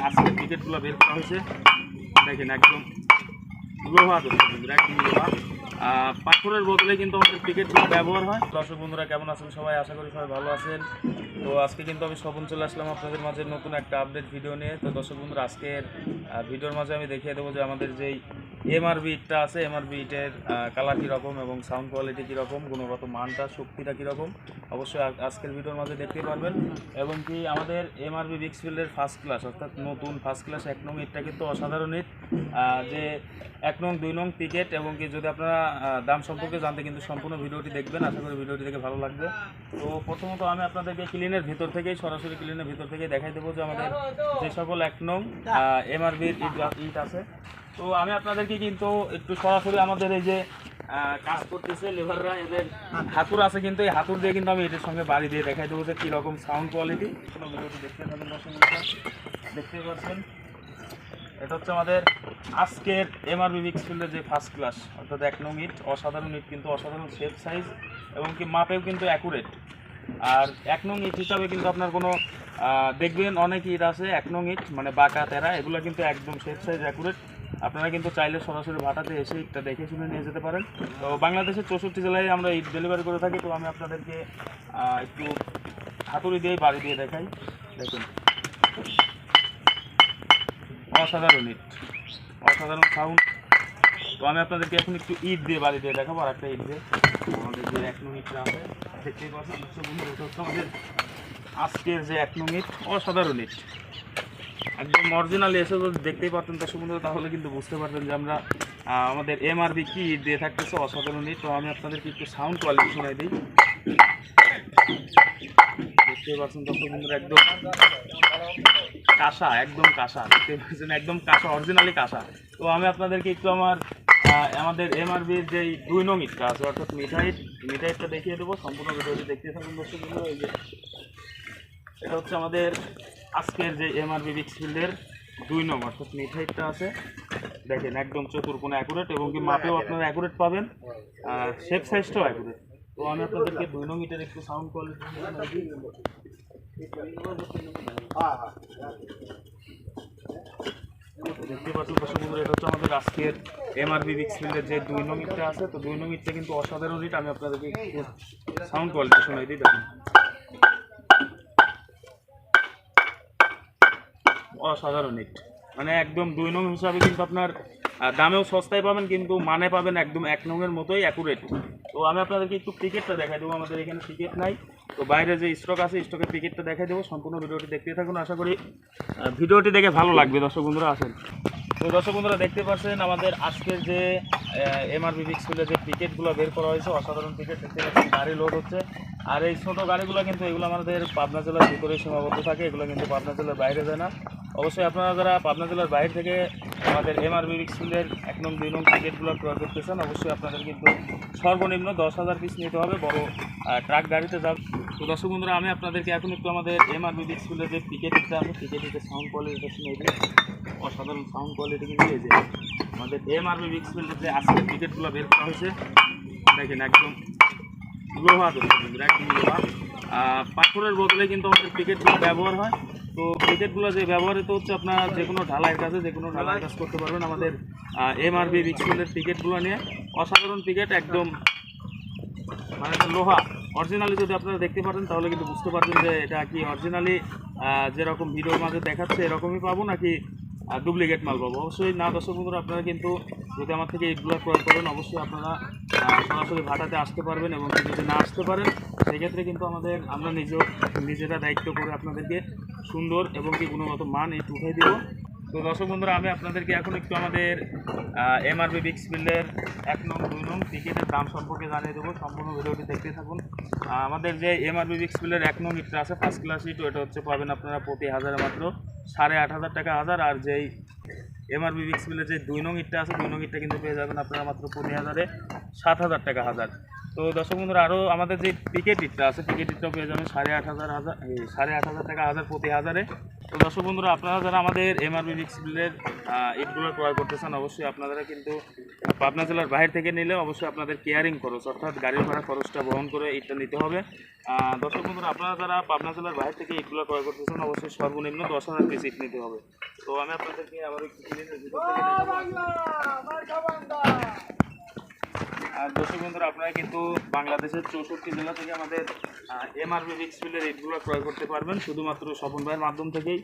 আজকে টিকিটগুলো বের করা হয়েছে দেখেন একদম পাথরের বদলে কিন্তু আমাদের টিকিটগুলো ব্যবহার হয়। দর্শক বন্ধুরা, কেমন আছেন সবাই? আশা করি সবাই ভালো আছেন। তো আজকে কিন্তু আমি স্বপন চলে আসলাম আপনাদের মাঝে নতুন একটা আপডেট ভিডিও নিয়ে। তো দর্শক বন্ধুরা, আজকের ভিডিওর মাঝে আমি দেখিয়ে দেবো যে আমাদের যেই এমআরবি ইটটা আছে এমআরবি ইটের কালার কীরকম এবং সাউন্ড কোয়ালিটি কীরকম গুণগত মানটা, শক্তিটা কীরকম অবশ্যই আজকের ভিডিওর মাঝে দেখতে পারবেন। এবং কি আমাদের এমআরবি বিক্সফিল্ডের ফার্স্ট ক্লাস অর্থাৎ নতুন ফার্স্ট ক্লাস এক নং ইটটা কিন্তু অসাধারণ ইট যে এক নং, দুই নং টিকেট এবং কি যদি আপনারা দাম সম্পর্কে জানতে কিন্তু সম্পূর্ণ ভিডিওটি দেখবেন। আশা করি ভিডিওটি দেখে ভালো লাগবে। তো প্রথমত আমি আপনাদেরকে ক্লিনের ভিতর থেকেই, সরাসরি ক্লিনের ভিতর থেকে দেখাই দেবো যে আমাদের যে সকল এক নং এমআরবির ইট আছে। তো আমি আপনাদেরকে কিন্তু একটু সরাসরি আমাদের এই যে কাজ করতেছে লেবাররা, এদের হাতুর আছে কিন্তু, এই হাতুর দিয়ে কিন্তু আমি এটার সঙ্গে বাড়ি দিয়ে দেখাই দেবো যে কীরকম সাউন্ড কোয়ালিটি দেখতে বন্ধুরা। দেখতেই পাচ্ছেন। এটা হচ্ছে আমাদের আজকের এমআরবি মিক্সফিল্ডের যে ফার্স্ট ক্লাস অর্থাৎ এক নং ইট, অসাধারণ ইট, কিন্তু অসাধারণ শেপ সাইজ এবং কি মাপেও কিন্তু অ্যাকুরেট আর এক নং ইট হিসাবে কিন্তু আপনার কোনো দেখবেন অনেক ইট আছে, এক নং ইট মানে বাঁকা, তেরা, এগুলো কিন্তু একদম শেপ সাইজ অ্যাকুরেট আপনারা কিন্তু চাইলে সরাসরি ভাটাতে এসে ইটটা দেখে শুনে নিয়ে যেতে পারেন। তো বাংলাদেশের চৌষট্টি জেলায় আমরা ইট ডেলিভারি করে থাকি, তো আমি আপনাদেরকে একটু হাতুড়ি দিয়ে বাড়ি দিয়ে দেখাই। দেখুন। অসাধারণ ইট অসাধারণ সাউন্ড তো আমি আপনাদেরকে এখন একটু ইট দিয়ে বাড়ি দিয়ে দেখাবো আর একটা ইট দিয়ে। আমাদের যে এক ইটটা আছে দেখতেই হচ্ছে আমাদের আজকের যে এক ইট অসাধারণ ইট একদম অরিজিনালি এসে যদি দেখতেই পারতেন দর্শক বন্ধু তাহলে কিন্তু বুঝতে পারতেন যে আমরা আমাদের এমআরবি কি দিয়ে থাকতেছে, অসাধারণ ইট তো আমি আপনাদেরকে একটু সাউন্ড কোয়ালিটি শোনাই দিই। দেখতেই পাচ্ছেন দর্শক বন্ধুরা, একদম কাঁসা একদম কাঁসা। দেখতে পাচ্ছেন একদম কাঁসা অরিজিনালি কাঁসা। তো আমি আপনাদেরকে একটু আমার আমাদের এমআরবির যেই দুই নং ইটটা আছে অর্থাৎ মিঠাইট মিঠাইটটা দেখিয়ে দেবো। সম্পূর্ণ ভিডিওটি দেখতে থাকুন দর্শক বন্ধুরা, এই যে এটা হচ্ছে আমাদের আজকের যে এমআরবি বিক্সফিল্ডের দুই নং অর্থাৎ মিঠাইটটা আছে। দেখেন একদম চতুর্কোণা অ্যাকুরেট এবং কি মাপেও আপনারা অ্যাকুরেট পাবেন। আর শেপ সাইজটাও অ্যাকুরেট তো আমি আপনাদেরকে দুই নং ইটের একটু সাউন্ড কোয়ালিটি দেখতে পাচ্ছেন দর্শক এটা হচ্ছে আমাদের আজকের এমআরবি বিক্সফিল্ডের যে দুই নং ইটটা আছে, তো দুই নং কিন্তু অসাধারণ ইট আমি আপনাদেরকে সাউন্ড কোয়ালিটি শোনাই দিই, দেখুন। অসাধারণ ইট মানে একদম দুই নং হিসাবে কিন্তু আপনার দামেও সস্তায় পাবেন, কিন্তু মানে পাবেন একদম এক নংয়ের মতোই অ্যাকুরেট তো আমি আপনাদেরকে একটু ক্রিকেটটা দেখাই দেবো, আমাদের এখানে ক্রিকেট নাই। তো বাইরে যে স্টক আছে স্টকের টিকিটটা দেখাই দেবো। সম্পূর্ণ ভিডিওটি দেখতে থাকুন, আশা করি ভিডিওটি দেখে ভালো লাগবে, দর্শক বন্ধুরা, আসেন। তো দর্শক বন্ধুরা, দেখতে পাচ্ছেন আমাদের আজকের যে এমআরবি বিক্সগুলো যে টিকিটগুলো বের করা হয়েছে, অসাধারণ টিকিট দেখতে পাচ্ছেন, গাড়ি লোড হচ্ছে। আর এই ছোটো গাড়িগুলো কিন্তু এগুলো আমাদের পাবনা জেলার ভিতরে সীমাবদ্ধ থাকে, এগুলো কিন্তু পাবনা জেলার বাইরে যায় না। অবশ্যই আপনারা যারা পাবনা জেলার বাইরে থেকে আমাদের এমআরবি বিক্সগুলের এক নং দুই নং টিকিটগুলো ক্রয় করতে চান অবশ্যই আপনাদের কিন্তু সর্বনিম্ন দশ হাজার পিস নিতে হবে বড় ট্রাক গাড়িতে যাব। তো দর্শক বন্ধুরা আমি আপনাদেরকে এখন একটু আমাদের এমআরবি বিক্সগুলের যে টিকিট টিকিটটা আছে টিকিটের সাউন্ড কোয়ালিটিটা শুনে দিই অসাধারণ সাউন্ড কোয়ালিটি কিন্তু এই যে আমাদের এমআরবি বিক্সফিল্ডের যে আজকে টিকিটগুলো বের করা হয়েছে দেখেন একদম লোহা দর্শক বন্ধুরা, একদম লোহা। পাথরের বদলে কিন্তু আমাদের টিকিটগুলো ব্যবহার হয়। তো টিকিটগুলো যে ব্যবহৃত হচ্ছে আপনার যে কোনো ঢালাইয়ের কাছে যে কোনো ঢালাইয়ের কাজ করতে পারবেন আমাদের এমআরবি বিক্সফিল্ডের টিকিটগুলো নিয়ে। অসাধারণ টিকিট একদম মানে লোহা। অরিজিনালি যদি আপনারা দেখতে পারেন, তাহলে কিন্তু বুঝতে পারবেন যে এটা কি অরিজিনালি যেরকম ভিডিওর মাঝে দেখাচ্ছে, এরকমই পাবো নাকি ডুপ্লিকেট মাল পাবো। অবশ্যই না, দর্শক বন্ধুরা, আপনারা কিন্তু যদি আমার থেকে এইগুলো ক্রয় করেন, অবশ্যই আপনারা সরাসরি ভাটাতে আসতে পারবেন এবং যদি না আসতে পারেন, সেক্ষেত্রে কিন্তু আমাদের, আমরা নিজেও, নিজেরা দায়িত্ব করে আপনাদেরকে সুন্দর এবং কি গুণগত মান এই উঠাই দেবো। তো দর্শক বন্ধুরা, আমি আপনাদেরকে এখন একটু আমাদের এমআরবি বিক্স বিল্ডের এক নং, দুই নং টিকিটের দাম সম্পর্কে জানিয়ে দেবো। সম্পূর্ণ ভিডিওটি দেখতে থাকুন। আমাদের যে এমআরবি বিক্স বিল্ডের এক নং ইটটা আছে ফার্স্ট ক্লাস ইট, ওটা হচ্ছে পাবেন আপনারা প্রতি হাজারে মাত্র সাড়ে আট হাজার টাকা হাজার। আর যেই এমআরবি বিক্স বিল্ডের যে দুই নং ইটটা আছে, দুই নং ইটটা কিন্তু পেয়ে যাবেন আপনারা মাত্র প্রতি হাজারে সাত হাজার টাকা হাজার। তো দর্শক বন্ধুরা আরও আমাদের যে ইটটা আছে টিকিট ইটটাও পেয়ে যাবেন সাড়ে আট হাজার হাজার সাড়ে আট হাজার টাকা হাজার প্রতি হাজারে। তো দর্শক বন্ধুরা, আপনারা যারা আমাদের এমআরবি মিক্সিলের ইটগুলো ক্রয় করতেছেন অবশ্যই আপনারা কিন্তু পাবনা জেলার বাইরে থেকে নিলে অবশ্যই আপনাদের কেয়ারিং খরচ, অর্থাৎ গাড়ির ভাড়া খরচটা বহন করে ইটটা নিতে হবে। দর্শক বন্ধুরা, আপনারা যারা পাবনা জেলার বাইরে থেকে ইটগুলো ক্রয় করতেছেন অবশ্যই সর্বনিম্ন দশ হাজার পিস ইট নিতে হবে। তো আমি আপনাদেরকে আবার একটু ক্লিনের ভিতর থেকে দেখাবো। আর দর্শক বন্ধুরা, আপনারা কিন্তু বাংলাদেশের চৌষট্টি জেলা থেকে আমাদের এমআরবি মিক্সফিলের রেটগুলো ক্রয় করতে পারবেন, শুধুমাত্র স্বপন ভাইয়ের মাধ্যম থেকেই।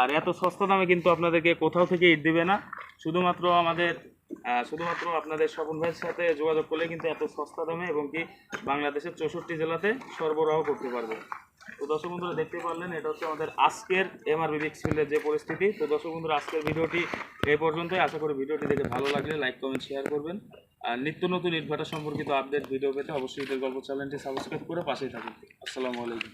আর এত সস্তা দামে কিন্তু আপনাদেরকে কোথাও থেকে ইট দেবে না। শুধুমাত্র আমাদের শুধুমাত্র আপনাদের স্বপন ভাইয়ের সাথে যোগাযোগ করলে কিন্তু এত সস্তা দামে এবং কি বাংলাদেশের চৌষট্টি জেলাতে সরবরাহ করতে পারবে। তো দর্শক বন্ধুরা, দেখতে পারলেন, এটা হচ্ছে আমাদের আজকের এমআরবি মিক্সফিলের যে পরিস্থিতি। তো দর্শক বন্ধুরা, আজকের ভিডিওটি এই পর্যন্তই। আশা করি ভিডিওটি দেখে ভালো লাগলে লাইক, কমেন্ট, শেয়ার করবেন। নিত্য নতুন ইটভাটা সম্পর্কিত আপডেট ভিডিও পেতে অবশ্যই গল্প চ্যানেলটি সাবস্ক্রাইব করে পাশেই থাকুন। আসসালামু আলাইকুম।